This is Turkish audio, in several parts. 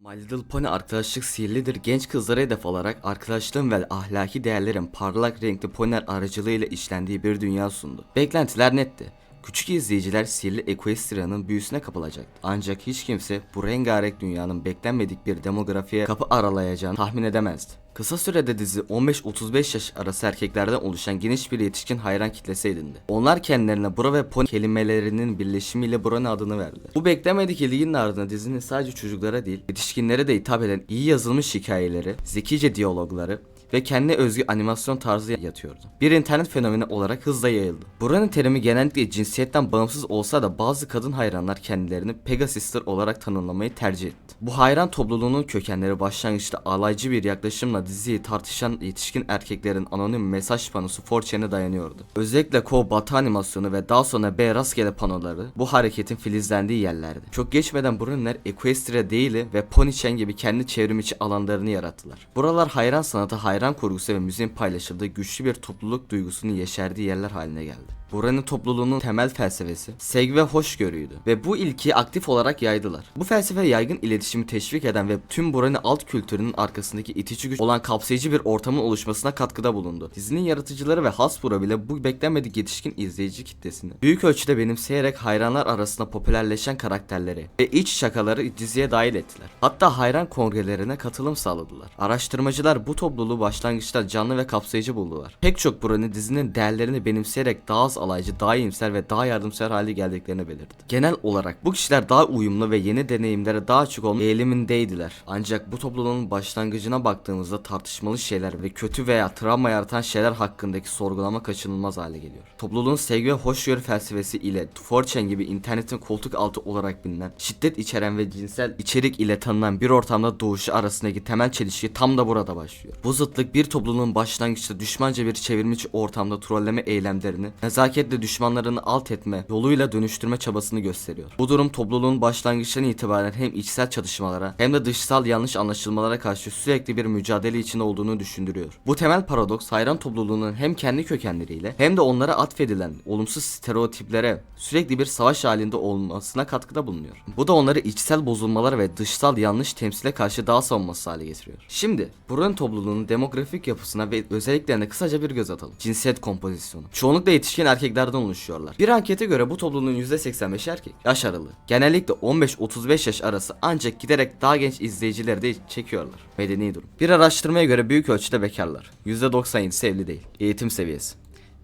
My Little Pony arkadaşlık sihirlidir. Genç kızlara hedef alarak arkadaşlığın ve ahlaki değerlerin parlak renkli poniler aracılığıyla işlendiği bir dünya sundu. Beklentiler netti. Küçük izleyiciler sihirli Equestria'nın büyüsüne kapılacaktı. Ancak hiç kimse bu rengarenk dünyanın beklenmedik bir demografiye kapı aralayacağını tahmin edemezdi. Kısa sürede dizi 15-35 yaş arası erkeklerden oluşan geniş bir yetişkin hayran kitlesi edindi. Onlar kendilerine Bro ve Pony kelimelerinin birleşimiyle Brony adını verdiler. Bu beklemedik ilginin ardından dizinin sadece çocuklara değil, yetişkinlere de hitap eden iyi yazılmış hikayeleri, zekice diyalogları ve kendine özgü animasyon tarzı yatıyordu. Bir internet fenomeni olarak hızla yayıldı. Buranın terimi genellikle cinsiyetten bağımsız olsa da bazı kadın hayranlar kendilerini Pegasister olarak tanımlamayı tercih etti. Bu hayran topluluğunun kökenleri başlangıçta alaycı bir yaklaşımla diziyi tartışan yetişkin erkeklerin anonim mesaj panosu 4chan'e dayanıyordu. Özellikle Ko Batı animasyonu ve daha sonra B rastgele panoları bu hareketin filizlendiği yerlerdi. Çok geçmeden Brunner Equestria değil ve Ponychain gibi kendi çevrim içi alanlarını yarattılar. Buralar hayran sanata, hayran kurgusu ve müziğin paylaşıldığı güçlü bir topluluk duygusunun yeşerdiği yerler haline geldi. Buranın topluluğunun temel felsefesi sevgi ve hoşgörüydü ve bu ilkiyi aktif olarak yaydılar. Bu felsefe yaygın iletişimi teşvik eden ve tüm buranın alt kültürünün arkasındaki itici güç olan kapsayıcı bir ortamın oluşmasına katkıda bulundu. Dizinin yaratıcıları ve Hasbro bile bu beklenmedik yetişkin izleyici kitlesini büyük ölçüde benimseyerek hayranlar arasında popülerleşen karakterleri ve iç şakaları diziye dahil ettiler. Hatta hayran kongrelerine katılım sağladılar. Araştırmacılar bu topluluğu başlangıçta canlı ve kapsayıcı buldular. Pek çok buranın dizinin değerlerini benimseyerek daha az alaycı, daha iyimser ve daha yardımsever hale geldiklerini belirtti. Genel olarak bu kişiler daha uyumlu ve yeni deneyimlere daha açık olma eğilimindeydiler. Ancak bu topluluğun başlangıcına baktığımızda tartışmalı şeyler ve kötü veya travma yaratan şeyler hakkındaki sorgulama kaçınılmaz hale geliyor. Topluluğun sevgi ve hoşgörü felsefesi ile 4chan gibi internetin koltuk altı olarak bilinen, şiddet içeren ve cinsel içerik ile tanınan bir ortamda doğuşu arasındaki temel çelişki tam da burada başlıyor. Bu zıtlık bir topluluğun başlangıçta düşmanca bir çevirmiçi ortamda trolleme eylemlerini, nezaketle düşmanlarını alt etme yoluyla dönüştürme çabasını gösteriyor. Bu durum topluluğun başlangıçtan itibaren hem içsel çatışmalara hem de dışsal yanlış anlaşılmalara karşı sürekli bir mücadele içinde olduğunu düşündürüyor. Bu temel paradoks hayran topluluğunun hem kendi kökenleriyle hem de onlara atfedilen olumsuz stereotiplere sürekli bir savaş halinde olmasına katkıda bulunuyor. Bu da onları içsel bozulmalar ve dışsal yanlış temsile karşı daha savunması hale getiriyor. Şimdi buranın topluluğunun demografik yapısına ve özelliklerine kısaca bir göz atalım. Cinsiyet kompozisyonu. Çoğunlukla yetişkin erkeklerden oluşuyorlar. Bir ankete göre bu topluluğun %85 erkek. Yaş aralığı. Genellikle 15-35 yaş arası ancak giderek daha genç izleyicileri de çekiyorlar. Medeni durum. Bir araştırmaya göre büyük ölçüde bekarlar. %97'si evli değil. Eğitim seviyesi.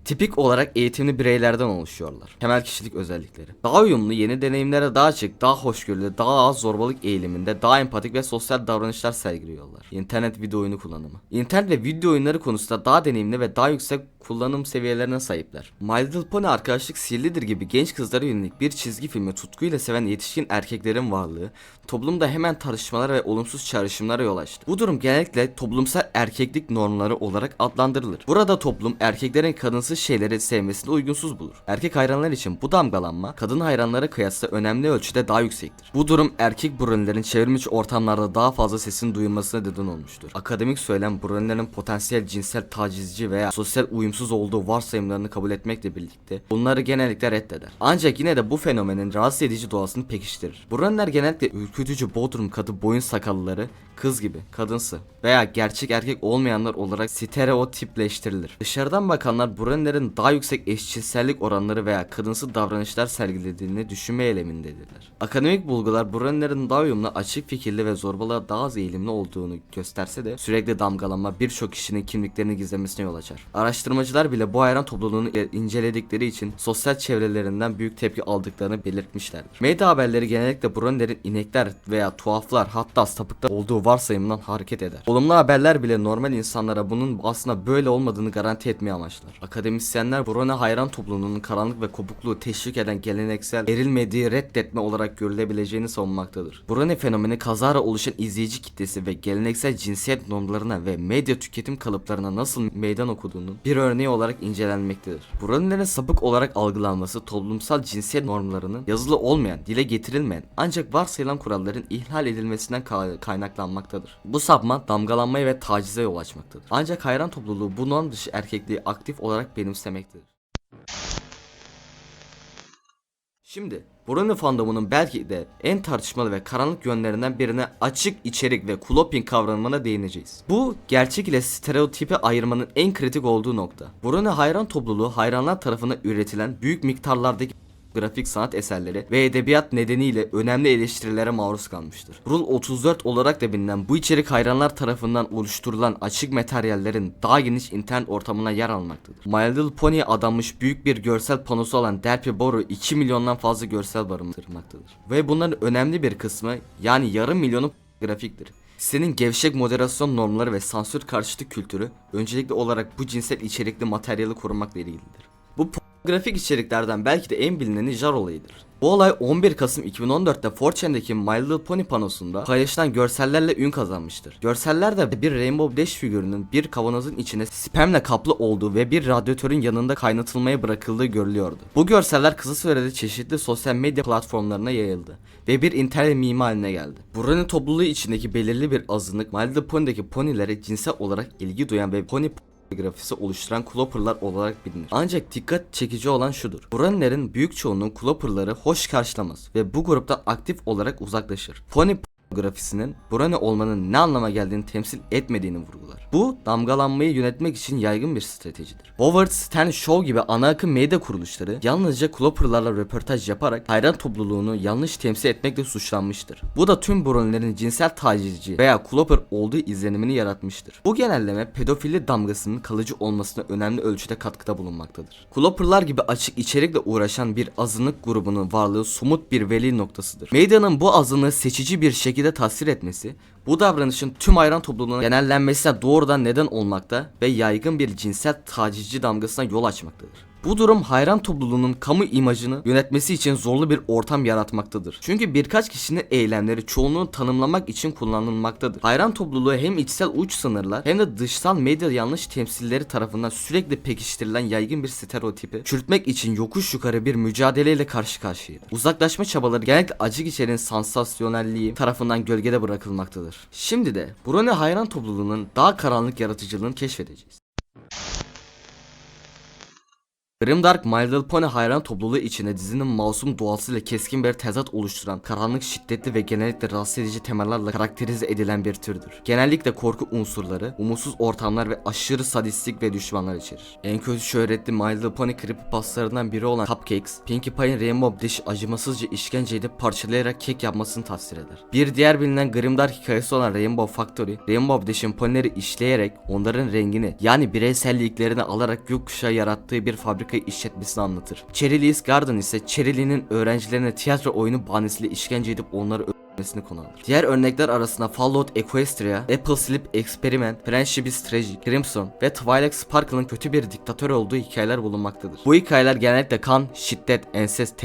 Tipik olarak eğitimli bireylerden oluşuyorlar. Temel kişilik özellikleri. Daha uyumlu, yeni deneyimlere daha açık, daha hoşgörülü, daha az zorbalık eğiliminde, daha empatik ve sosyal davranışlar sergiliyorlar. İnternet video oyunu kullanımı. İnternet ve video oyunları konusunda daha deneyimli ve daha yüksek kullanım seviyelerine sahipler. My Little Pony arkadaşlık sihirlidir gibi genç kızlara yönelik bir çizgi filmi tutkuyla seven yetişkin erkeklerin varlığı toplumda hemen tartışmalara ve olumsuz çağrışımlara yol açtı. Bu durum genellikle toplumsal erkeklik normları olarak adlandırılır. Burada toplum erkeklerin kadınsız şeyleri sevmesini uygunsuz bulur. Erkek hayranlar için bu damgalanma kadın hayranlara kıyasla önemli ölçüde daha yüksektir. Bu durum erkek bronilerin çevrimiçi ortamlarda daha fazla sesin duyulmasına neden olmuştur. Akademik söylem bronilerin potansiyel cinsel tacizci veya sosyal uyumsuz olduğu varsayımlarını kabul etmekle birlikte bunları genellikle reddeder. Ancak yine de bu fenomenin rahatsız edici doğasını pekiştirir. Broniler genellikle ürkütücü bodrum kadı boyun sakallıları, kız gibi, kadınsı veya gerçek erkek olmayanlar olarak stereotipleştirilir. Dışarıdan bakanlar Bronilerin daha yüksek eşcinsellik oranları veya kadınsı davranışlar sergilediğini düşünme eylemindedirler. Akademik bulgular Bronilerin daha uyumlu, açık fikirli ve zorbalığa daha az eğilimli olduğunu gösterse de sürekli damgalanma birçok kişinin kimliklerini gizlemesine yol açar. Araştırmacılar bile bu hayran topluluğunu inceledikleri için sosyal çevrelerinden büyük tepki aldıklarını belirtmişlerdir. Medya haberleri genellikle Bronilerin inekler veya tuhaflar hatta sapıklar olduğu varsayımından hareket eder. Olumlu haberler bile normal insanlara bunun aslında böyle olmadığını garanti etmeye amaçlar. Akademisyenler Brony hayran topluluğunun karanlık ve kopukluğu teşvik eden geleneksel eril medyayı reddetme olarak görülebileceğini savunmaktadır. Brony fenomeni kazara oluşan izleyici kitlesi ve geleneksel cinsiyet normlarına ve medya tüketim kalıplarına nasıl meydan okuduğunun bir örneği olarak incelenmektedir. Bronylerin sapık olarak algılanması toplumsal cinsiyet normlarının yazılı olmayan, dile getirilmeyen ancak varsayılan kuralların ihlal edilmesinden ka- kaynaklanmaktadır. Bu sapma damgalanmaya ve tacize yol açmaktadır. Ancak hayran topluluğu bu norm dışı erkekliği aktif olarak benimsemektedir. Şimdi Brony fandomunun belki de en tartışmalı ve karanlık yönlerinden birine açık içerik ve clopping kavramına değineceğiz. Bu gerçek ile stereotipi ayırmanın en kritik olduğu nokta. Brony hayran topluluğu hayranlar tarafından üretilen büyük miktarlardaki grafik sanat eserleri ve edebiyat nedeniyle önemli eleştirilere maruz kalmıştır. Rule 34 olarak da bilinen bu içerik hayranlar tarafından oluşturulan açık materyallerin daha geniş internet ortamına yer almaktadır. My Little Pony'e adanmış büyük bir görsel panosu olan Delphi Boru 2 milyondan fazla görsel barındırmaktadır. Ve bunların önemli bir kısmı yani yarım milyonu grafiktir. Senin gevşek moderasyon normları ve sansür karşıtı kültürü öncelikli olarak bu cinsel içerikli materyali korumakla ilgilidir. Grafik içeriklerden belki de en bilineni jar olayıdır. Bu olay 11 Kasım 2014'te 4chan'daki My Little Pony panosunda paylaşılan görsellerle ün kazanmıştır. Görsellerde bir Rainbow Dash figürünün bir kavanozun içine spamle kaplı olduğu ve bir radyatörün yanında kaynatılmaya bırakıldığı görülüyordu. Bu görseller kısa sürede çeşitli sosyal medya platformlarına yayıldı ve bir internet mimi haline geldi. Buranın topluluğu içindeki belirli bir azınlık My Little Pony'deki ponilere cinsel olarak ilgi duyan ve pony grafisi oluşturan Clopper'lar olarak bilinir. Ancak dikkat çekici olan şudur. Brunner'in büyük çoğunluğu Clopper'ları hoş karşılamaz ve bu grupta aktif olarak uzaklaşır. Pony grafisinin Brony olmanın ne anlama geldiğini temsil etmediğini vurgular. Bu damgalanmayı yönetmek için yaygın bir stratejidir. Howard Stern Show gibi ana akım medya kuruluşları yalnızca Clopper'larla röportaj yaparak hayran topluluğunu yanlış temsil etmekle suçlanmıştır. Bu da tüm Brony'lerin cinsel tacizci veya Clopper olduğu izlenimini yaratmıştır. Bu genelleme pedofili damgasının kalıcı olmasına önemli ölçüde katkıda bulunmaktadır. Clopper'lar gibi açık içerikle uğraşan bir azınlık grubunun varlığı somut bir veli noktasıdır. Medyanın bu azınlığı seçici bir şekilde tasvir etmesi, bu davranışın tüm hayran topluluğuna genellenmesine doğrudan neden olmakta ve yaygın bir cinsel tacizci damgasına yol açmaktadır. Bu durum hayran topluluğunun kamu imajını yönetmesi için zorlu bir ortam yaratmaktadır. Çünkü birkaç kişinin eylemleri çoğunluğu tanımlamak için kullanılmaktadır. Hayran topluluğu hem içsel uç sınırlar hem de dışsal medya yanlış temsilleri tarafından sürekli pekiştirilen yaygın bir stereotipi çürütmek için yokuş yukarı bir mücadeleyle karşı karşıyadır. Uzaklaşma çabaları genellikle acık içerin sansasyonelliği tarafından gölgede bırakılmaktadır. Şimdi de Brony hayran topluluğunun daha karanlık yaratıcılığını keşfedeceğiz. Grimdark My Little Pony hayran topluluğu içinde dizinin masum doğasıyla keskin bir tezat oluşturan, karanlık şiddetli ve genellikle rahatsız edici temellerle karakterize edilen bir türdür. Genellikle korku unsurları, umutsuz ortamlar ve aşırı sadistik ve düşmanlar içerir. En kötü şöhretli My Little Pony creepypastlarından biri olan Cupcakes, Pinkie Pie'in Rainbow Dash'i acımasızca işkence edip parçalayarak kek yapmasını tasvir eder. Bir diğer bilinen Grimdark hikayesi olan Rainbow Factory, Rainbow Dash'in ponileri işleyerek onların rengini yani bireyselliklerini alarak gökkuşağı yarattığı bir fabrika işletmesini anlatır. Cherry Lee's Garden ise Cherry öğrencilerine tiyatro oyunu bahanesiyle işkence edip onları öldürmesini konu alır. Diğer örnekler arasında Fallout Equestria, Apple Sleep Experiment, Friendship is Tragic, Crimson ve Twilight Sparkle'ın kötü bir diktatör olduğu hikayeler bulunmaktadır. Bu hikayeler genellikle kan, şiddet, ensest,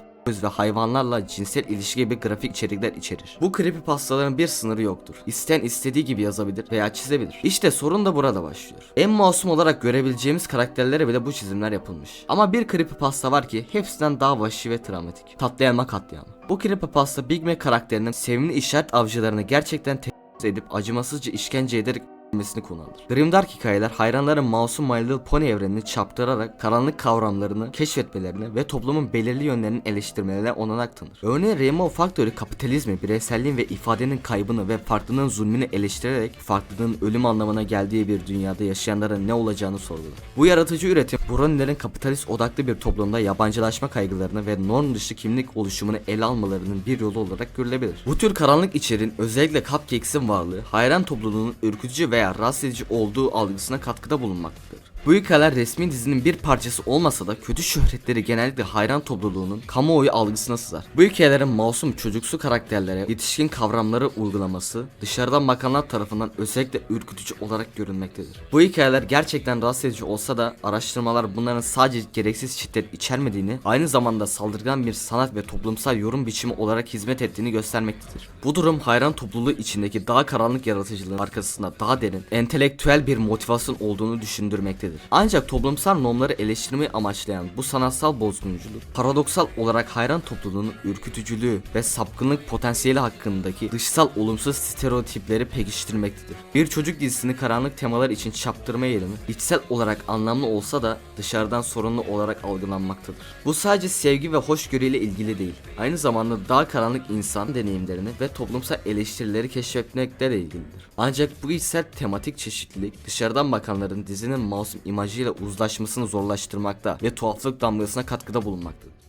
ve hayvanlarla cinsel ilişki gibi grafik içerikler içerir. Bu creepypastaların bir sınırı yoktur. İsteyen istediği gibi yazabilir veya çizebilir. İşte sorun da burada başlıyor. En masum olarak görebileceğimiz karakterlere bile bu çizimler yapılmış. Ama bir creepypasta var ki hepsinden daha vahşi ve travmatik. Tatlı elma katliamı. Bu creepypasta Big Mac karakterinin sevimli işaret avcılarını gerçekten tecavüz edip acımasızca işkence ederek öldürmesini konu alır. Grimdark hikayeler hayranların masum My Little Pony evrenini çaptırarak karanlık kavramlarını keşfetmelerine ve toplumun belirli yönlerini eleştirmelerine olanak tanır. Örneğin Rainbow Factory kapitalizmi, bireyselliğin ve ifadenin kaybını ve farklılığın zulmünü eleştirerek farklılığın ölüm anlamına geldiği bir dünyada yaşayanlara ne olacağını sorgular. Bu yaratıcı üretim Brony'lerin kapitalist odaklı bir toplumda yabancılaşma kaygılarını ve norm dışı kimlik oluşumunu ele almalarının bir yolu olarak görülebilir. Bu tür karanlık içeriğin özellikle Cupcakes'in varlığı hayran topluluğunun ürkütücü veya rahatsız edici olduğu algısına katkıda bulunmaktadır. Bu hikayeler resmi dizinin bir parçası olmasa da kötü şöhretleri genellikle hayran topluluğunun kamuoyu algısına sızar. Bu hikayelerin masum çocuksu karakterlere yetişkin kavramları uygulaması dışarıdan bakanlar tarafından özellikle ürkütücü olarak görünmektedir. Bu hikayeler gerçekten rahatsız edici olsa da araştırmalar bunların sadece gereksiz şiddet içermediğini, aynı zamanda saldırgan bir sanat ve toplumsal yorum biçimi olarak hizmet ettiğini göstermektedir. Bu durum hayran topluluğu içindeki daha karanlık yaratıcılığın arkasında daha derin, entelektüel bir motivasyon olduğunu düşündürmektedir. Edilmektedir. Ancak toplumsal normları eleştirmeyi amaçlayan bu sanatsal bozgunculuk, paradoksal olarak hayran topluluğunun ürkütücülüğü ve sapkınlık potansiyeli hakkındaki dışsal olumsuz stereotipleri pekiştirmektedir. Bir çocuk dizisini karanlık temalar için çaptırma eğilimi, içsel olarak anlamlı olsa da dışarıdan sorunlu olarak algılanmaktadır. Bu sadece sevgi ve hoşgörüyle ilgili değil, aynı zamanda daha karanlık insan deneyimlerini ve toplumsal eleştirileri keşfetmekle de ilgilidir. Ancak bu içsel tematik çeşitlilik dışarıdan bakanların dizinin masum imajıyla uzlaşmasını zorlaştırmakta ve tuhaflık damgasına katkıda bulunmaktadır.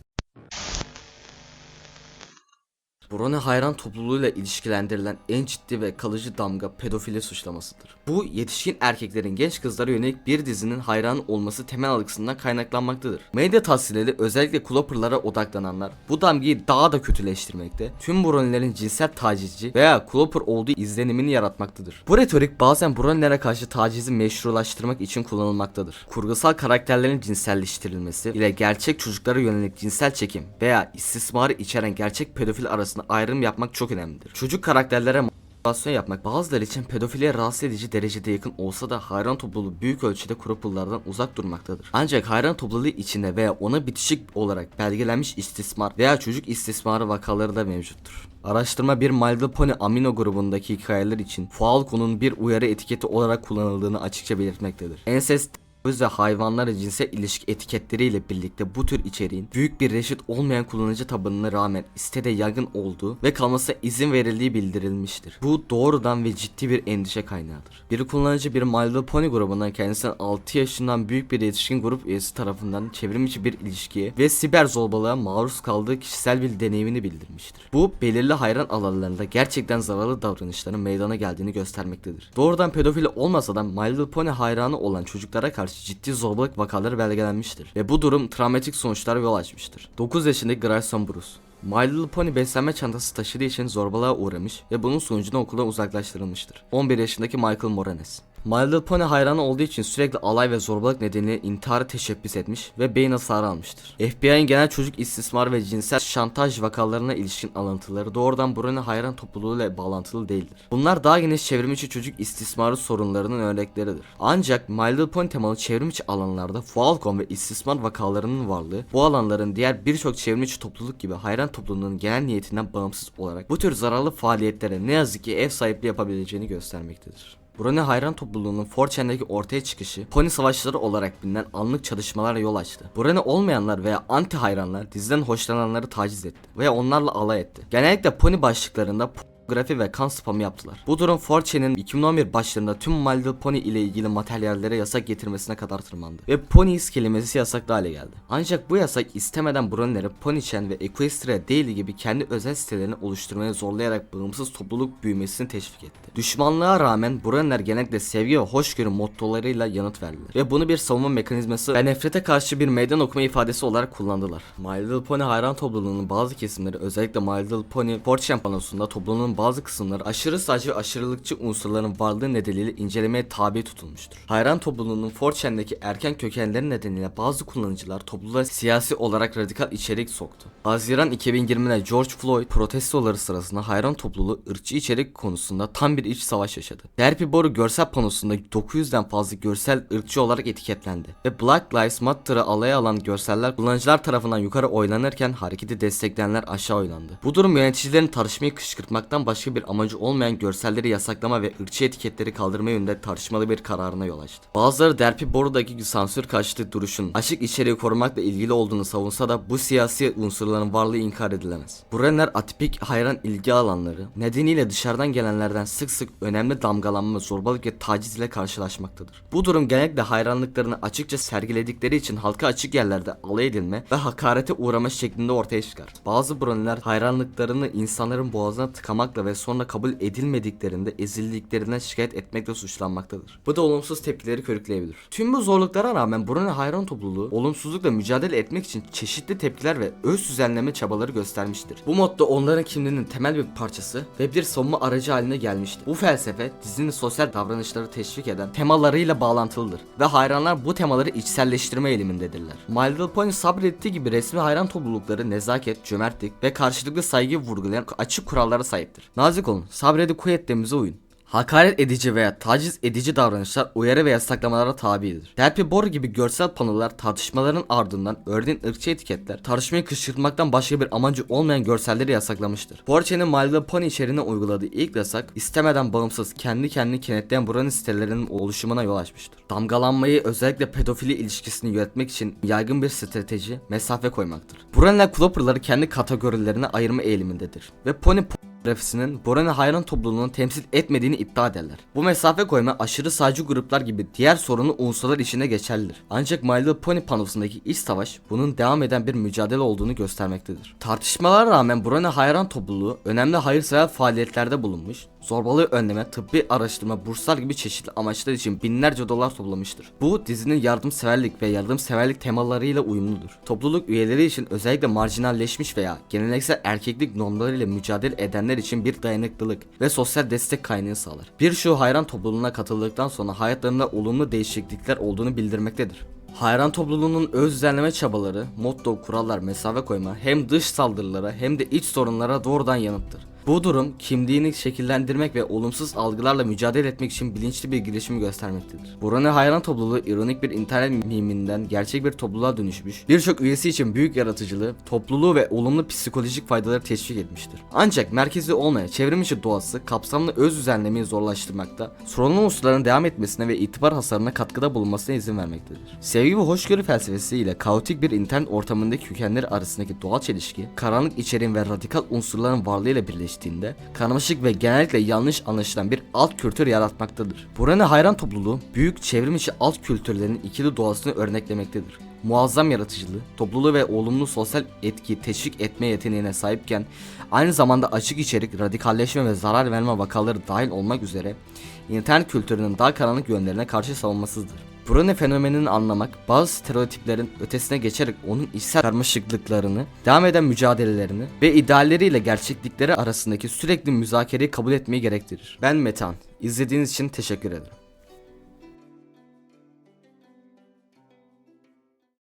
Brony hayran topluluğuyla ilişkilendirilen en ciddi ve kalıcı damga pedofili suçlamasıdır. Bu yetişkin erkeklerin genç kızlara yönelik bir dizinin hayran olması temel algısından kaynaklanmaktadır. Medya tahsilleri özellikle Clopper'lara odaklananlar bu damgayı daha da kötüleştirmekte, tüm Brony'lerin cinsel tacizci veya Clopper olduğu izlenimini yaratmaktadır. Bu retorik bazen Brony'lere karşı tacizi meşrulaştırmak için kullanılmaktadır. Kurgusal karakterlerin cinselleştirilmesi ile gerçek çocuklara yönelik cinsel çekim veya istismarı içeren gerçek pedofil arasında ayrım yapmak çok önemlidir. Çocuk karakterlere Manipülasyon yapmak bazıları için pedofiliye rahatsız edici derecede yakın olsa da hayran topluluğu büyük ölçüde kurupullardan uzak durmaktadır. Ancak hayran topluluğu içinde veya ona bitişik olarak belgelenmiş istismar veya çocuk istismarı vakaları da mevcuttur. Araştırma bir My Little Pony amino grubundaki hikayeler için Falco'nun bir uyarı etiketi olarak kullanıldığını açıkça belirtmektedir. Ensest Öz ve hayvanlarla cinsel ilişki etiketleriyle birlikte bu tür içeriğin büyük bir reşit olmayan kullanıcı tabanına rağmen sitede yaygın olduğu ve kalmasına izin verildiği bildirilmiştir. Bu doğrudan ve ciddi bir endişe kaynağıdır. Bir kullanıcı bir My Little Pony grubundan kendisinden 6 yaşından büyük bir yetişkin grup üyesi tarafından çevrim içi bir ilişkiye ve siber zorbalığa maruz kaldığı kişisel bir deneyimini bildirmiştir. Bu belirli hayran alanlarında gerçekten zararlı davranışların meydana geldiğini göstermektedir. Doğrudan pedofili olmasa da My Little Pony hayranı olan çocuklara karşı ciddi zorbalık vakaları belgelenmiştir ve bu durum travmatik sonuçlara yol açmıştır. 9 yaşındaki Grayson Bruce My Little Pony beslenme çantası taşıdığı için zorbalığa uğramış ve bunun sonucunda okuldan uzaklaştırılmıştır. 11 yaşındaki Michael Moranes My Little Pony hayranı olduğu için sürekli alay ve zorbalık nedeniyle intiharı teşebbüs etmiş ve beyin hasarı almıştır. FBI'nin genel çocuk istismar ve cinsel şantaj vakalarına ilişkin alıntıları doğrudan Brony hayran topluluğuyla bağlantılı değildir. Bunlar daha geniş çevrimiçi çocuk istismarı sorunlarının örnekleridir. Ancak My Little Pony temalı çevrimiçi alanlarda Falcon ve istismar vakalarının varlığı bu alanların diğer birçok çevrimiçi topluluk gibi hayran topluluğunun genel niyetinden bağımsız olarak bu tür zararlı faaliyetlere ne yazık ki ev sahipliği yapabileceğini göstermektedir. Brony hayran topluluğunun 4chan'deki ortaya çıkışı pony savaşları olarak bilinen anlık çalışmalara yol açtı. Brony olmayanlar veya anti hayranlar diziden hoşlananları taciz etti veya onlarla alay etti. Genellikle pony başlıklarında grafi ve kan spamı yaptılar. Bu durum 4chan'in 2011 başlarında tüm My Little Pony ile ilgili materyallere yasak getirmesine kadar tırmandı. Ve Ponies kelimesi yasaklı hale geldi. Ancak bu yasak istemeden Brony'leri Ponychain ve Equestria Daily gibi kendi özel sitelerini oluşturmaya zorlayarak bağımsız topluluk büyümesini teşvik etti. Düşmanlığa rağmen Brony'ler genellikle sevgi ve hoşgörü mottolarıyla yanıt verdiler. Ve bunu bir savunma mekanizması ve nefrete karşı bir meydan okuma ifadesi olarak kullandılar. My Little Pony hayran topluluğunun bazı kesimleri özellikle My Little Pony 4chan panosunda topluluğun bazı kısımları aşırı sağcı ve aşırılıkçı unsurların varlığı nedeniyle incelemeye tabi tutulmuştur. Hayran topluluğunun 4chan'deki erken kökenleri nedeniyle bazı kullanıcılar topluluğa siyasi olarak radikal içerik soktu. Haziran 2020'de George Floyd protestoları sırasında hayran topluluğu ırkçı içerik konusunda tam bir iç savaş yaşadı. Derpy Boru görsel panosunda 900'den fazla görsel ırkçı olarak etiketlendi ve Black Lives Matter'ı alaya alan görseller kullanıcılar tarafından yukarı oynanırken hareketi destekleyenler aşağı oynandı. Bu durum yöneticilerin tartışmayı kışkırtmaktan başka bir amacı olmayan görselleri yasaklama ve ırkçı etiketleri kaldırma yönünde tartışmalı bir kararına yol açtı. Bazıları Derpy Boru'daki sansür karşıtı duruşun açık içeriği korumakla ilgili olduğunu savunsa da bu siyasi unsurların varlığı inkar edilemez. Bu renler atipik hayran ilgi alanları nedeniyle dışarıdan gelenlerden sık sık önemli damgalanma, zorbalık ve taciz ile karşılaşmaktadır. Bu durum genellikle hayranlıklarını açıkça sergiledikleri için halka açık yerlerde alay edilme ve hakarete uğrama şeklinde ortaya çıkar. Bazı broniler hayranlıklarını insanların boğazına tıkamakla ve sonra kabul edilmediklerinde ezildiklerinden şikayet etmekle suçlanmaktadır. Bu da olumsuz tepkileri körükleyebilir. Tüm bu zorluklara rağmen Brony hayran topluluğu olumsuzlukla mücadele etmek için çeşitli tepkiler ve öz düzenleme çabaları göstermiştir. Bu modda onların kimliğinin temel bir parçası ve bir savunma aracı haline gelmiştir. Bu felsefe dizinin sosyal davranışları teşvik eden temalarıyla bağlantılıdır ve hayranlar bu temaları içselleştirme eğilimindedirler. My Little Pony sabrettiği gibi resmi hayran toplulukları nezaket, cömertlik ve karşılıklı saygı vurgulayan açık kurallara sahiptir. Nazik olun, sabredip kuyetlerimize uyun. Hakaret edici veya taciz edici davranışlar uyarı ve yasaklamalara tabidir. Delphi Boru gibi görsel panolar tartışmaların ardından örneğin ırkçı etiketler, tartışmayı kışkırtmaktan başka bir amacı olmayan görselleri yasaklamıştır. Porsche'nin My Little Pony içeriğine uyguladığı ilk yasak, istemeden bağımsız kendi kendini kenetleyen buranın sitelerinin oluşumuna yol açmıştır. Damgalanmayı özellikle pedofili ilişkisini yönetmek için yaygın bir strateji, mesafe koymaktır. Buranın Clopper'ları kendi kategorilerine ayırma eğilimindedir ve Pony grafisinin Boran'ı hayran topluluğunu temsil etmediğini iddia ederler. Bu mesafe koyma aşırı sağcı gruplar gibi diğer sorunlu unsurlar içine geçerlidir. Ancak My Little Pony panosundaki iç savaş bunun devam eden bir mücadele olduğunu göstermektedir. Tartışmalara rağmen Boran'ı hayran topluluğu önemli hayırsever faaliyetlerde bulunmuş, zorbalığı önleme, tıbbi araştırma, burslar gibi çeşitli amaçlar için binlerce dolar toplamıştır. Bu dizinin yardımseverlik ve yardımseverlik temalarıyla uyumludur. Topluluk üyeleri için özellikle marjinalleşmiş veya geleneksel erkeklik normlarıyla mücadele edenler için bir dayanıklılık ve sosyal destek kaynağı sağlar. Birçoğu hayran topluluğuna katıldıktan sonra hayatlarında olumlu değişiklikler olduğunu bildirmektedir. Hayran topluluğunun öz düzenleme çabaları, motto, kurallar, mesafe koyma hem dış saldırılara hem de iç sorunlara doğrudan yanıttır. Bu durum kimliğini şekillendirmek ve olumsuz algılarla mücadele etmek için bilinçli bir girişim göstermektedir. Buranın hayran topluluğu ironik bir internet miminden gerçek bir topluluğa dönüşmüş, birçok üyesi için büyük yaratıcılığı, topluluğu ve olumlu psikolojik faydaları teşvik etmiştir. Ancak merkezi olmayan çevrim içi doğası kapsamlı öz düzenlemeyi zorlaştırmakta, sorunlu unsurların devam etmesine ve itibar hasarına katkıda bulunmasına izin vermektedir. Sevgi ve hoşgörü felsefesi ile kaotik bir internet ortamındaki kökenleri arasındaki doğal çelişki, karanlık içeriğin ve radikal unsurların varlığıyla birleştiğinde karmaşık ve genellikle yanlış anlaşılan bir alt kültür yaratmaktadır. Buranın hayran topluluğu büyük çevrim içi alt kültürlerin ikili doğasını örneklemektedir. Muazzam yaratıcılığı, topluluğu ve olumlu sosyal etki teşvik etme yeteneğine sahipken aynı zamanda açık içerik, radikalleşme ve zarar verme vakaları dahil olmak üzere internet kültürünün daha karanlık yönlerine karşı savunmasızdır. Brune fenomenini anlamak, bazı stereotiplerin ötesine geçerek onun içsel karmaşıklıklarını, devam eden mücadelelerini ve idealleriyle gerçeklikleri arasındaki sürekli müzakereyi kabul etmeyi gerektirir. Ben Metan. İzlediğiniz için teşekkür ederim.